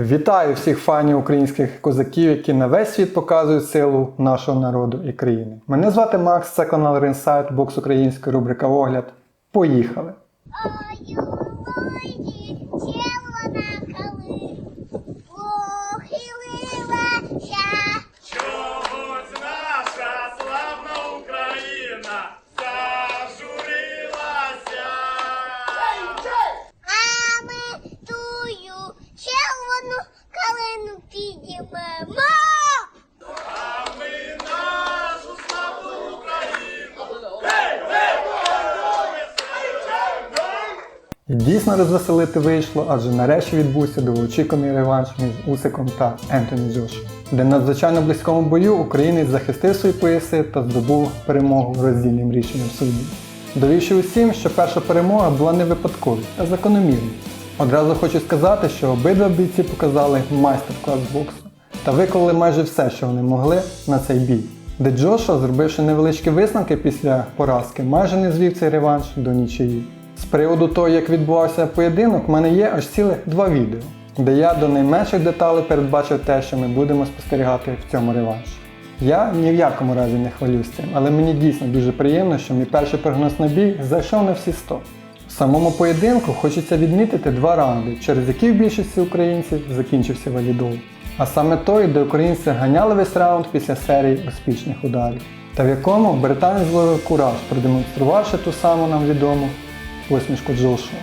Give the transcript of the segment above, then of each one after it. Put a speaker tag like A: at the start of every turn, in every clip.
A: Вітаю всіх фанів українських козаків, які на весь світ показують силу нашого народу і країни. Мене звати Макс, це канал Ринсайт, бокс української рубрика Огляд. Поїхали! Дійсно розвеселити вийшло, адже нарешті відбувся довгоочікуваний реванш між Усиком та Ентоні Джошем, де на надзвичайно близькому бою українець захистив свої пояси та здобув перемогу роздільним рішенням суддів. Довівши усім, що перша перемога була не випадковою, а закономірною. Одразу хочу сказати, що обидва бійці показали майстер-клас боксу та виконали майже все, що вони могли на цей бій. Де Джошуа, зробивши невеличкі висновки після поразки, майже не звів цей реванш до нічиї. З приводу того, як відбувався поєдинок, в мене є аж цілих два відео, де я до найменших деталей передбачив те, що ми будемо спостерігати в цьому реванші. Я ні в якому разі не хвалюсь цим, але мені дійсно дуже приємно, що мій перший прогноз на бій зайшов на всі 100. В самому поєдинку хочеться відмітити два раунди, через які в більшості українців закінчився валідол. А саме той, де українці ганяли весь раунд після серії успішних ударів, та в якому британець зловив кураж, продемонструвавши ту саму нам відому посмішку Джошуа.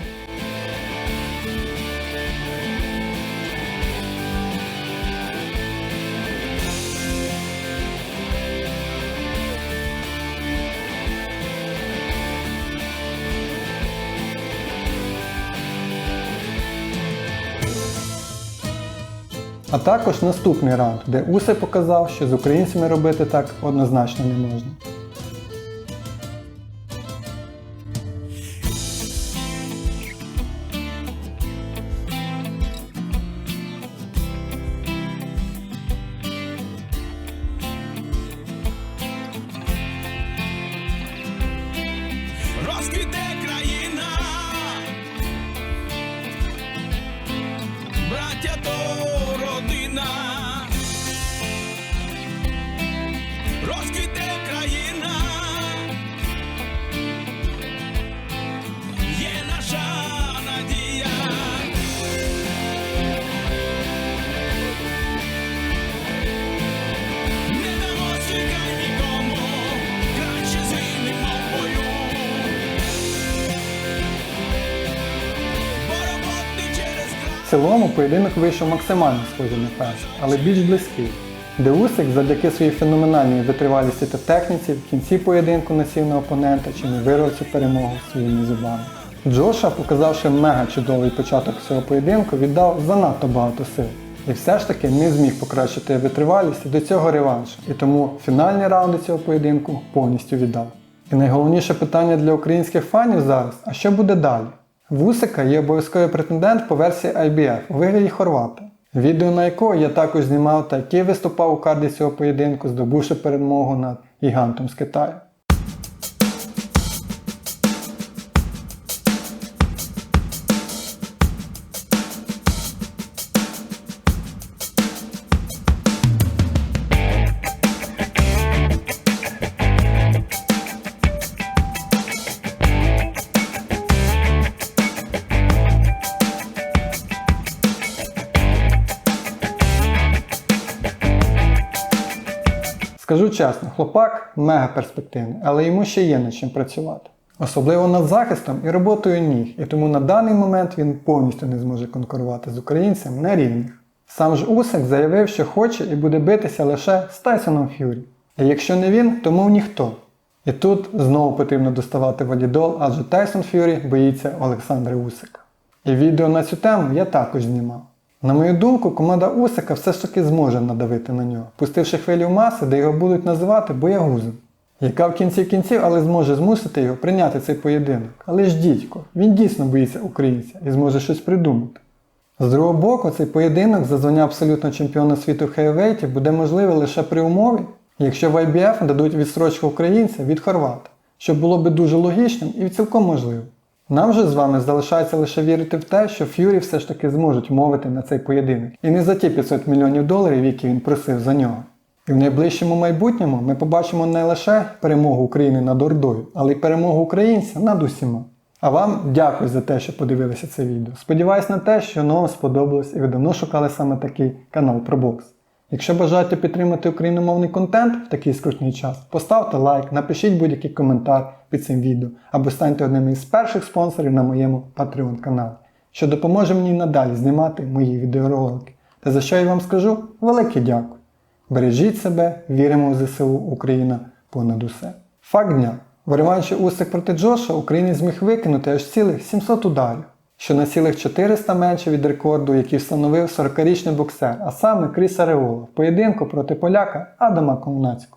A: А також наступний раунд, де Усе показав, що з українцями робити так однозначно не можна. You. Цілому поєдинок вийшов максимально схожий на перший, але більш близький. Де Усик завдяки своїй феноменальній витривалісті та техніці в кінці поєдинку насів на опонента чи не вирвав цю перемогу своїми зубами. Джоша, показавши мега чудовий початок цього поєдинку, віддав занадто багато сил. І все ж таки не зміг покращити витривалість до цього реваншу, і тому фінальні раунди цього поєдинку повністю віддав. І найголовніше питання для українських фанів зараз: а що буде далі? В Усика є обов'язковий претендент по версії IBF у вигляді Хорвата. Відео на якого я також знімав та який виступав у карді цього поєдинку, здобувши перемогу над гігантом з Китаю. Скажу чесно, хлопак мега перспективний, але йому ще є над чим працювати. Особливо над захистом і роботою ніг, і тому на даний момент він повністю не зможе конкурувати з українцем на рівних. Сам ж Усик заявив, що хоче і буде битися лише з Тайсоном Ф'юрі. А якщо не він, то мов ніхто. І тут знову потрібно доставати валідол, адже Тайсон Ф'юрі боїться Олександра Усика. І відео на цю тему я також знімав. На мою думку, команда Усика все ж таки зможе надавити на нього, пустивши хвилю маси, де його будуть називати боягузом, яка в кінці кінців але зможе змусити його прийняти цей поєдинок. Але ж дідько, він дійсно боїться українця і зможе щось придумати. З другого боку, цей поєдинок за звання абсолютного чемпіона світу в хейвейті буде можливий лише при умові, якщо в IBF дадуть відстрочку українця від хорвата, що було би дуже логічним і цілком можливо. Нам же з вами залишається лише вірити в те, що Ф'юрі все ж таки зможуть мовити на цей поєдинок. І не за ті 500 мільйонів доларів, які він просив за нього. І в найближчому майбутньому ми побачимо не лише перемогу України над Ордою, але й перемогу українця над усіма. А вам дякую за те, що подивилися це відео. Сподіваюсь на те, що воно вам сподобалось і ви давно шукали саме такий канал про бокс. Якщо бажаєте підтримати україномовний контент в такий скрутний час, поставте лайк, напишіть будь-який коментар під цим відео або станьте одним із перших спонсорів на моєму Patreon каналі, що допоможе мені надалі знімати мої відеоролики. Та за що я вам скажу велике дякую. Бережіть себе, віримо в ЗСУ Україна понад усе. Факт дня. В реванші Усик проти Джоша українець зміг викинути аж цілих 700 ударів, що на цілих 400 менше від рекорду, який встановив 40-річний боксер, а саме Кріса Реула в поєдинку проти поляка Адама Комнацького.